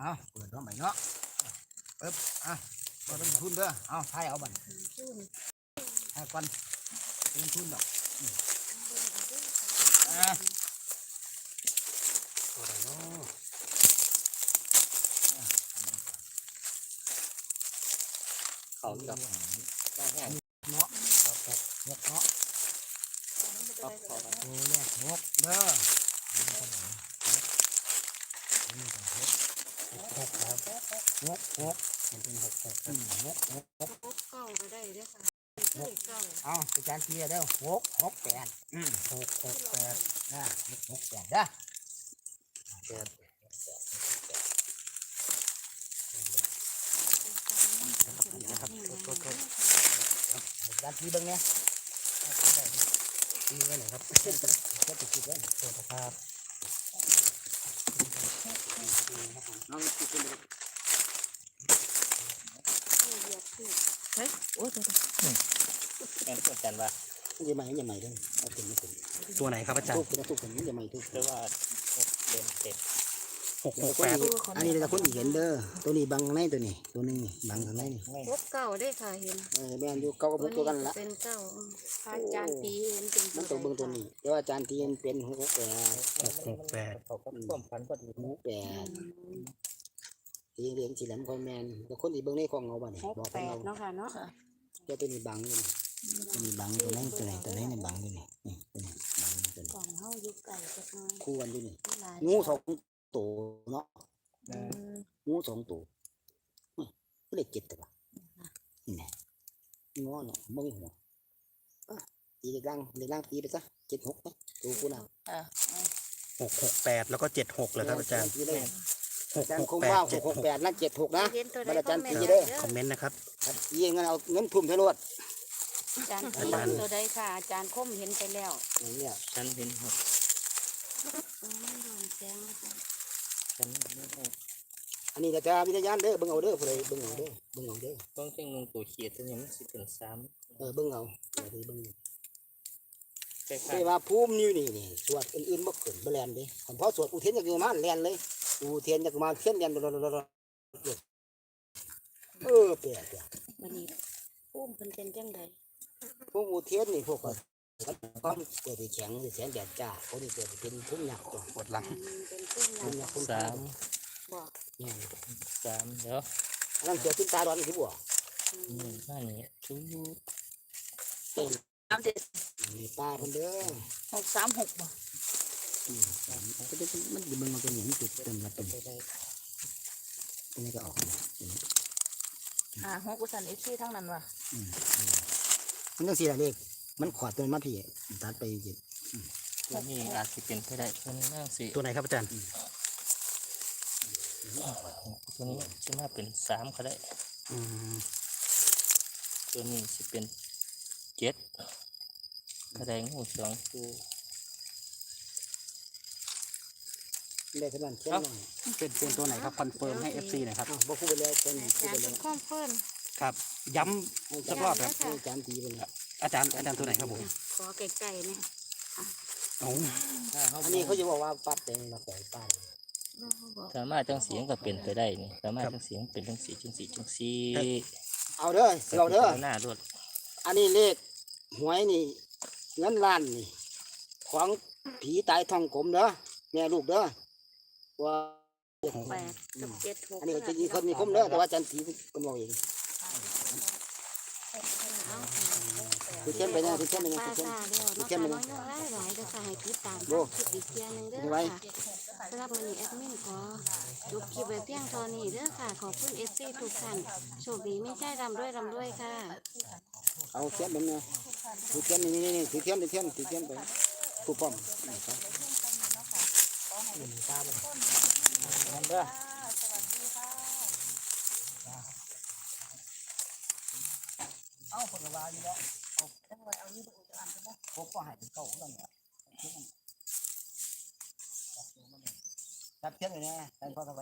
เอาเปิดน้องใหม่เนาะเอ๊บอะมาลงทุนเด้อเอาไทยเอาบันไทยกันลงทุนดอกอืมอะตัวไหนเนาะเขากับได้แห้งเนาะครับครับเนาะเนาะครับเขาครับโอ้แรกหกเด้อนี่ก็หกนี่ก็หกห กครับหกหกมันเป็นหกหกอืมหกหกหกพกเก้าก็ได้เด้อค่ะเลขเก้าเอาอาจารย์เทียเด้อหกหกแปดอืมหกหกแปดนะหกหกแปดเด้อแปดอาจารย์ทีเบิ่งเนี่ยทีไว้หน่อยครับก็ติดติดไว้โทษนะครับน้องติดกันเลย เหยียบสิ เฮ้ยโอ้ยตัวแม่นอาจารย์ว่ามันจะใหม่มันจะใหม่เด้อเอาเป็นไม่เป็นตัวไหนครับอาจารทุย์กเป็นทุกเป็นมันจะใหม่ทุกเรียกว่าเต็มเต็มหกหกแปดอันนี้เราคนอีกเห็นเด้อตัวนี้บังในตัวนี้ตัวนึงนี่บังข้างในนี่พกเก้าได้อค่ะเห็นเออแม่นอยู่เก้ากับหกตัวกันละเป็นเก้าอืมพระอาจารย์ปีเห็นเป็นมันตัวเบิ่งตัวนี้แต่ว่าอาจารย์ที่มันเป็นหกแปดหกหกแปดเขาก็ความพันก็ดีหกแปด ที่เรียนสีแหลมคอยแมนแต่คนที่เบิ่งในของเราบ่เนี่ยหกบอกแปให้ดเราเนาะค่ะเนาะเจ้าตัวนี้บังอยู่นี่ตัวนี้บังตัวนี้ตัวไหนตัวไหนนี่บังอยู่นี่นี่ตัวนี้บังอยู่ตัวนี้กล่องเฮาอยู่ไก่จักหน่อยคู่กันอยู่นี่หลายงูสองตัวเนาะอืมงูสองตัวนี่เลขเจ็ดตัวนี่แหละงอเนาะไม่มีหัวอะตีเลขล่างเลขล่างตีไปซะเจ็ดหกนะตัวกูน่ะหกหกแปดแล้วก็เจ็ดหกเลยครับอาจารย์ ตีเลย หกอาจารหย์กคงแปดว่าหเจ็ดกหหกกแปดนั่นเจ็ดหกนะ เห็นตัวใดบรรดาคจาอรมย์เมนตีต์เด้อเด้อ คอมเมนต์นะครับยิงกันเอาเงินทุ่มทะลวดอาจารย์ปีอาจารย์ตัวใดค่ะ อาจารย์คมเห็นไปแล้วอย่างนี้อะฉันเห็นหกอืมโดนแสงอาจารย์ฉันเห็นหกอันนี้ก็จะวิทยานเด้อเบิ่งเอาเด้อผู้ใดเบิ่งเอาเด้อเบิ่งเอาเด้อต้องเจ้งลงตัวเขียดตัวนี้มันสิเป็นสามเออเบิ่งเอาเออเบิ่งเอาคล้ายแต่ว่าภูมินี่นี่นี่สวดอื่นๆบ่ขึ้นบ่แล่นเด้คันพอสวดอุเทนจักมาแล่นเลย อุเทียนจักมาเขียนแล่นเออแปลกแปลกวันนี้ปุ้มเพิ่นเป็นจังไดพวกอุเทียนนี่พวกก็ความเกิดแข็งแสนแดดจ้าเขานี่เกิดเป็นภูมิหนักตัวปวดหลังอืมเป็นปุ้มหนันะกภูมิๆสามบอกเนี่ยสามเดี๋ยวนนั้นเกิดขึ้นตาร้อนสิบ่อืหนึ่งห้านี้ชูสามเจ็ดนี่ป้าเพิ่นเด้อหกสามหกบ่ อืมมันจะเป็นมันสิเบิ่งมันเป็นหยังจุดเต็มละเต็มอันนี้ก็ออกมาอืมหาหกกุสันเอฟซีทั้งนั้นว่ะมันจังซี่ล่ะเลขมันขวาดตัวมาพี่ตัดไปจริงตัวนี้อาจจะเป็นไปได้ตัวนี้น่าสิตัวไหนครับอาจารย์ตัวนี้จะน่าเป็นสามก็ได้ตัวนี้จะเป็นเจ็ดกระไดงูสองตัว ได้เท่านั้นแค่นั้นเป็นเป็นตัวไหนครับคอนเฟิร์มให้ FC หน่อยครับอ้าวบ่พูดไปแล้วแค่นี้อาพูดจารไปย์แล้เป็วนข้อมเพิ่น ครับ ย้ให้สักรอบครับ ให้อาจารย์ตีไปเลยำอาจารย์อาจารย์ตัวไหนครับผมขอไก่ๆเนี่ยโอ้อันนี้เขาจะบอกว่าปัดแต่งมาแต่งป้ายบอกสามารถจังเสียงก็เป็นไปได้นี่สามารถจังเสียงเป็นจังสีจังสีจังสีเอาเด้อเอาเด้อ หน้ารถอันนี้เลขหวยนี่เงินล้านนี่ ของผีตายทองกลมเด้อแม่ลูกเด้อ ว่าแปดกับเจ็ดหกอันนี้ก็จะมีคนมีคมเด้อแต่ว่าอาจารย์ตีเป็นบอกเองเอาคือเขียนไปนะคือเขียนไปนะป้าคือเขียนตาเดียวเนาะค่ะน้อยๆหลายๆเด้อค่ะให้ติดตามคลิปอีกเที่ยหนึงเด้อค่ะสำหรับวันนี้แอดมินขอจบคลิปไว้เพียงเท่านี้เด้อค่ะ ขอบคุณเอฟซีทุกท่านโชคดีไม่ใช่รำด้วยรำด้วยค่ะ เอาเขียนแบบนี้คือเขียนนี่นี่นี่คือเขียนคือเขียนคือเขียนไปผู้พร้อมนี่ครับ นี่ตาบ่นั่นเด้อเอาคนละวาอยู่แล้วเอาเอานี่ไปอ่านกันนะผมก็ให้เก่าแล้วเนี่ยจับเขียนเลยนะใส่พอเข้าไป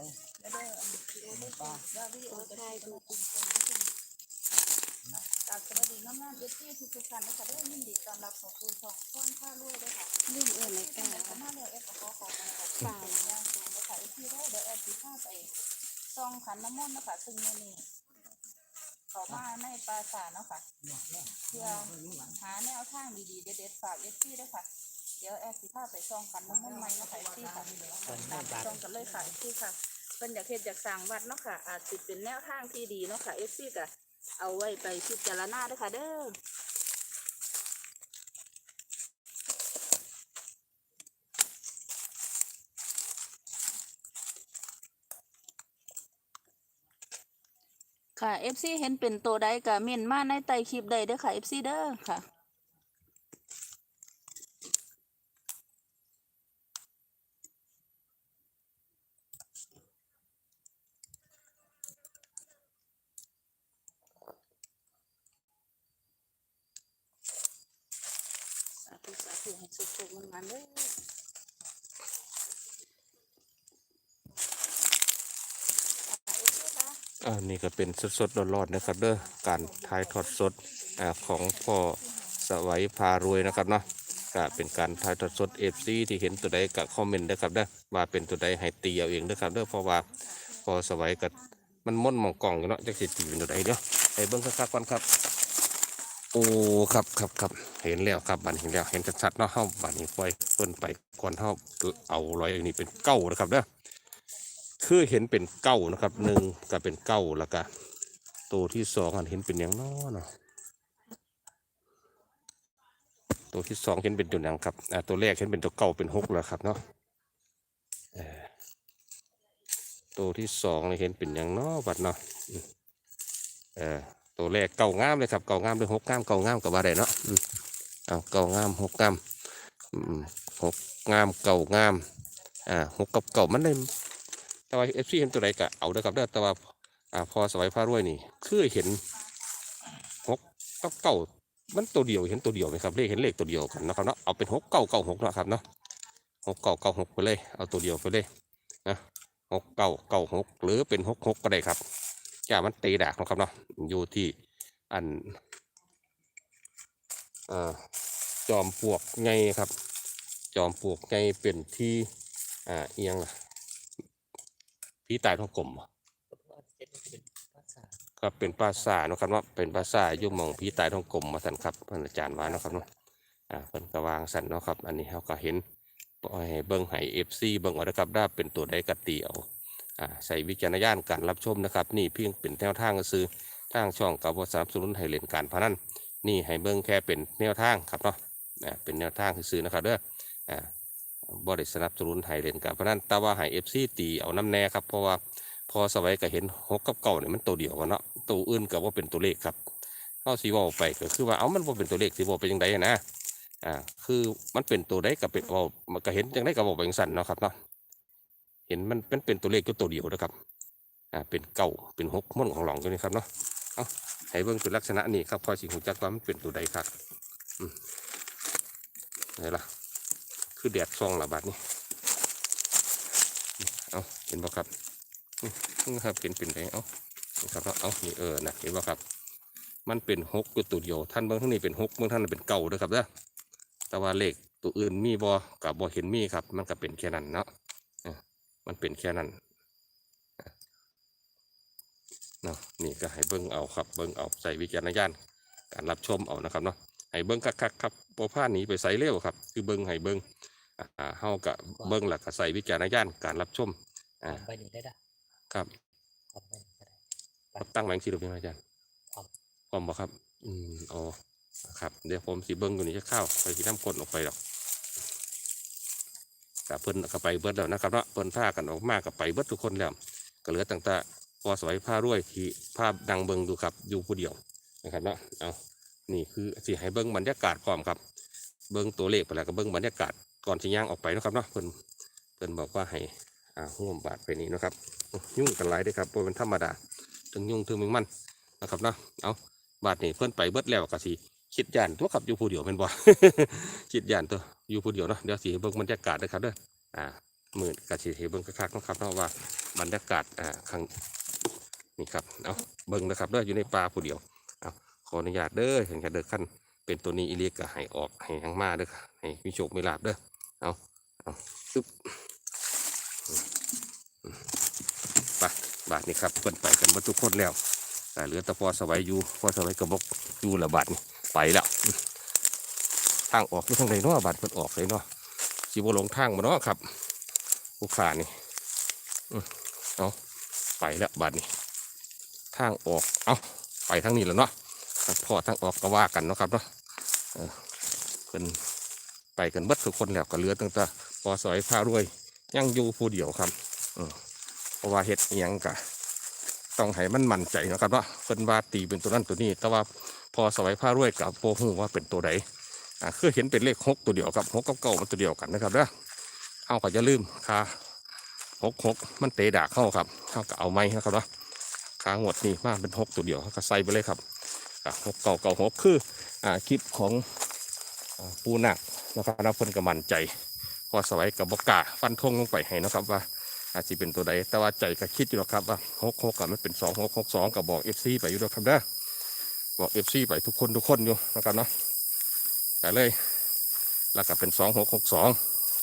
ป้าขอทายดูกราบสวัสดีน้ำน้ำเอฟซีทุกทุกๆท่านนะคะเด้ยินดีต้อนรับเข้าสู่ช่องคนผ้ารวยด้วยค่ะลืมเออนในกาแต่มาแล้ว เอฟขอขอบคุณค่ะเปล่าย่างสูงเลยค่ะเอฟซีได้อเดี๋ยวแอดสิพาไปซองขันน้ำมนต์เนาะค่ะซึ่งมื้อนี้เขามาในปราสาทเนาะค่ะเพื่อหาแนวทางดีๆเด็ดๆฝากเอฟซีด้วยค่ะ เดี๋ยวแอร์สิพาไปซองขันน้ำมนต์ใหม่เนาะค่ะเอฟซีค่ะตามไปซองกันเลยค่ะเอฟซีค่ะเพิ่นอยากเฮ็ดอยากสร้างวัดเนาะค่ะ อาจสิเป็นแนวทางที่ดีเนาะค่ะเอฟซีก็เอาไว้ไปพิจารณาด้วยค่ะเด้อ ค่ะ FC เห็นเป็นตัวใดก็เม่นมาในใต้คลิปใดเด้อค่ะ FC เด้อค่ะสาธุสาธุให้สุขๆมันๆเด้อ ค่ะ FC ค่ะ อ่านี่ก็เป็นสดๆร้อนๆนะครับเด้อการถ่ายทอดสดอ่าของพ่อสวัยพารวยนะครับเนาะก็เป็นการถ่ายทอดสดเอฟซีที่เห็นตัวใดก็คอมเมนต์เด้อครับเด้อว่าเป็นตัวใดให้ตีเอาเองเด้อครับเด้อเพราะว่าพอสวัยก็มันม่นหมองกล่องอยู่เนาะจะสิตีเป็นตัวใดเด้อให้เบิ่งคักๆก่อนครับ โอ้ครับครับครับเห็นแล้วครับบัดนเห็นแล้วเห็นชัดๆเนาะเฮาบัดนี้ปล่อยเพิ่นไปก่อนเฮาเอาร้อยอันนี้เป็นเก้านะครับเด้อ คือเห็นเป็นเก้านะครับหนึ่งก็เป็นเก้าแล้วก็ตัวที่สองเห็นเป็นอย่างน้อเนาะตัวที่สองเห็นเป็นตัวอย่างครับอ่าตัวแรกเห็นเป็นตัวเก้าเป็นหกแล้วครับเนาะตัวที่สองเห็นเป็นอย่างน้อบัดเนาะเออตัวแรกเก่างามเลยครับเก่างามเลยหกงามเก่างามกับว่าไดเนาะเอาเก่างามหกงามอืมหกงามเก่างามอ่าหกกับเก่ามันได้ แต่ว่าเอฟซีเห็นตัวใดก็เอาเด้อครับเด้อแต่ว่าอ่าพอสวัยพารวยนี่คือเห็นหกกับเก้ามันตัวเดียวเห็นตัวเดียวไหมครับเลขเห็นเลขตัวเดียวกันนะครับเนาะเอาเป็นหกเก้าเก้าหกนะครับเนาะหกเก้าเก้าหกไปเลยเอาตัวเดียวไปเลยนะหกเก้าเก้าหกหรือเป็นหกหกก็ได้ครับอย่ามันตีดากนะครับเนาะอยู่ที่อันอ่าจอมปลวกไงครับ จอมปลวกไงเป็นที่อ่าเอียงล่ะ พี่ตายท้องกลมครับเป็นภาษาเนาะครับว่าเป็นภาษายุ่หมองพี่ตายท้องกลมมาสันครับพิ่นอาจารย์ว่าเนาะครับเนาะอ่าเพิ่นก็วางสันเนาะครับ อันนี้เขาก็เห็นให้เบิ่งให้เอฟซีเบิ่งเอานะครับได้เป็นตัวใดกตีเอาอ่าใส่วิจารณญาณการรับชมนะครับ นี่เพียงเป็นแนวทางก็ซื้อทางช่องกับว่าสนับสนุนให้เล่นการพนันนี่ให้เบิ่งแค่เป็นแนวทางครับเนาะอ่าเป็นแนวทางซื้อนะครับเด้ออ่า บ่ได้สนับสนุนให้เล่นการพนันแต่ว่าให้เอฟซีตีเอาน้ำแน่ครับเพราะว่าพอสวัยก็เห็นหกกับเก่าเนี่ยมันตัวเดียวกันเนาะตัวอื่นก็ว่าเป็นตัวเลขครับเขาสีว่าไปก็คือว่าเอามันว่าเป็นตัวเลขสีว่าเป็นยังไงนะอ่าคือมันเป็นตัวใดก็เป็นว่ามันก็เห็นยังไงก็บอกเป็นสั่นเนาะครับเนาะเห็นมันเป็นเป็นตัวเลขก็ตัวเดียวนะครับอ่าเป็นเก่าเป็นหกม้วนของหลองตัวนี้ครับเนาะเอาให้เบิ่งเป็นลักษณะนี้ครับพอสิหูจักว่ามันเป็นตัวใดครับอืมไหนล่ะ คือแดดซองละบาดนี่เอาเห็นบ่ครับนี่ครับเป็นเป็นไปเอานี่ครับเอานี่เออนะเห็นบ่ครับ มันเป็นหกอยู่ตัวเดียวท่านเบื้องท่างนี้เป็นหกเบื้องท่านเป็นเก่าเด้อครับเด้อแต่ว่าเลขตัวอื่นมีบ่กับบ่เห็นมีครับ มันก็เป็นแค่นั้นเนาะอะมันเป็นแค่นั้นเนาะนี่ก็ให้เบิ้งเอาครับ เบิ้งเอาใส่วิจารณญาณการรับชมเอานะครับเนาะ ให้เบิ้งคักๆครับบ่พลาดหนีไปใส่เร็วครับ คือเบิ้งให้เบิ้งอ่าเฮาก็เบิ้งแล้วก็ใส่วิจารณญาณการรับชมอ่าไปนี่ได้ละครับขอบไปนี่ก็ได้ครับตั้งแหวงสิหรือเป็นอาจารย์ครับพร้อมบ่ครับ อืมอ๋อครับ เดี๋ยวผมสิเบิ้งตัวนี้จะเข้าไปสิน้ำกลนออกไปดอกกับเพิ่นก็ไปเบิดแล้วนะครับเนาะเพิ่นพากันออกมาก็ไปเบิดทุกคนแล้วก็เหลือต่างๆพอสวยผ้ารวยที่ภาพดังเบิงดูครับอยู่ผู้เดียวนะครับเนาะเอา นี่คือสิให้เบิ้งบรรยากาศพร้อมครับ เบิ้งตัวเลขไปแล้วก็เบิ้งบรรยากาศก่อนสิย่างออกไปนะครับเนาะเพิ่นเพิ่นบอกว่าให้อ่าร่วมบาทไปนี้นะครับยุ่งกันหลายด้อครับบ่เป็นธรรมดาถึงยุ่งถึงมึงมันนะครับเนาะเอาบาทนี่เพิ่นไปเบิดแล้วก็สิคิดย่านตัวครับอยู่ผู้เดียวเป็นบ่คิดย่านตัวอยู่ผู้เดียวเนาะเดี๋ยวสิเบิ่งบรรยากาศเด้อครับเด้ออ่าหมื้อก็สิให้เบิ่งคักๆนะครับเนาะว่าบรรยากาศอ่าข้างนี่ครับเอาเบิ่งนะครับเด้ออยู่ในป่าผู้เดียว ขออนุญาตเด้อเห็นกันเด้อขั้นเป็นตัวนี้อีเลียก็ให้ออกให้ทั้งมาเด้อให้มีโชคมีลาบเด้อเอาเอาซึบไปบาทนี้ครับเพิ่นไปกันมดทุกคนแล้วแต่เหลือต่พอสวัยอยู่พอสวัยกระบอกอยู่ละบาทนี่ไปแล้วทางออกอยู่ทางไหนเนาะบาทเพิ่นออกเลยเนาะสิบ่หลงทางมาเนาะครับผู้ขานี่เอาไปแล้วบาทนี้ทางออกเอาไปทางนี้แล้วเนาะ พอทางออกก็ว่ากันเนาะครับเนาะเออเพิ่นไปกันเบิดทุกคนแล้วก็เลือตั้งแต่พอสอยพารวยยังอยู่ผู้เดียวครับอืมเพราะว่าเฮ็ดเอิหยังกะต้องให้มันมั่นใจนะครับเนาเพิ่นว่าตีเป็นตัวนั้นตัวนี้ แต่ว่าพอสอยพารวยกับโปหูว่าเป็นตัวใดอ่าคือเห็นเป็นเลขหกตัวเดียวครับหกกับเก้ามันตัวเดียวกันนะครับเด้อเอาก็จะลืมค่าหกหกมันเตะดากเข้าครับเข้าก็เอาไม้นะครับเนาะขางวดนี่มาเป็นหกตัวเดียวเขาก็ใส่ไปเลยครับ หกเก่าเก่าหกคืออ่าคลิปของปูนักนะครับนับเพิ่นกำมันใจพอสวัยกับบกล้าฟันธงลงไปให้นะครับว่าอาจจะเป็นตัวใดแต่ว่าใจก็คิดอยู่หรอกครับว่าหกหกกับมันเป็นสองหกหกสองกับบอกเอฟซีไปอยู่ด้วยครับเด้อบอกเอฟซีไปทุกคนทุกคนอยู่นะครับเนาะแต่เลยแล้วก็เป็นสองหกหกสอง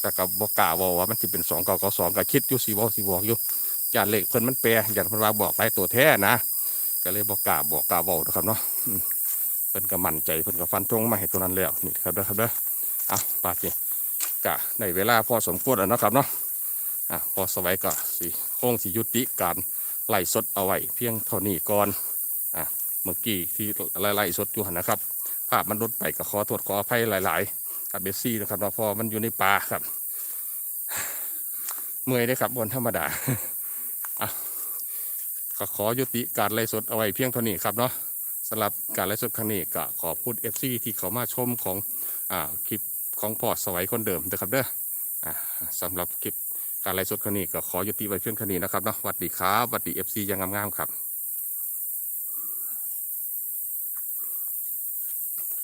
แต่กับบกล้าบอกว่ามันจะเป็นสองเก่าเก่าสองก็คิดอยู่สีบอกสีบอกอยู่อย่าเลขเพิ่นมันแปรอย่าเพิ่นว่าบอกหลายตัวแท้นะ ก็เลยบอกกล้าบอกกล้าบอกนะครับเนาะเพิ่นก็มั่นใจเพิ่นก็ฟันตรงมาให้ตัวนั้นแล้วนี่ครับเด้อครับเด้อเอาปาดนี่กะในเวลาพอสมควรแล้วนะครับเนาะอะพอสวัยก็สิคงสิยุติการไล่สดเอาไว้เพียงเท่านี้ก่อนอะเมื่อกี้ที่ไล่สดอยู่นะครับ ภาพมันลดไปก็ขอโทษขออภัยหลาย ๆ กับเบสซี่นะครับเนาะพอมันอยู่ในป่าครับ เมื่อยได้ครับบนธรรมดาอะ ก็ขอยุติการไลฟ์สดเอาไว้เพียงเท่านี้ครับเนาะสำหรับการไลฟ์สดครั้งนี้ก็ขอพูดเอฟซีที่เขามาชมของอ่าคลิปของพอสวัยคนเดิมนะครับเด้ออ่าสำหรับคลิปการไลฟ์สดครั้งนี้ก็ขอยุติไว้เพียงเท่านี้นะครับเนาะสวัสดีครับสวัสดีเอฟซียังงามๆครับ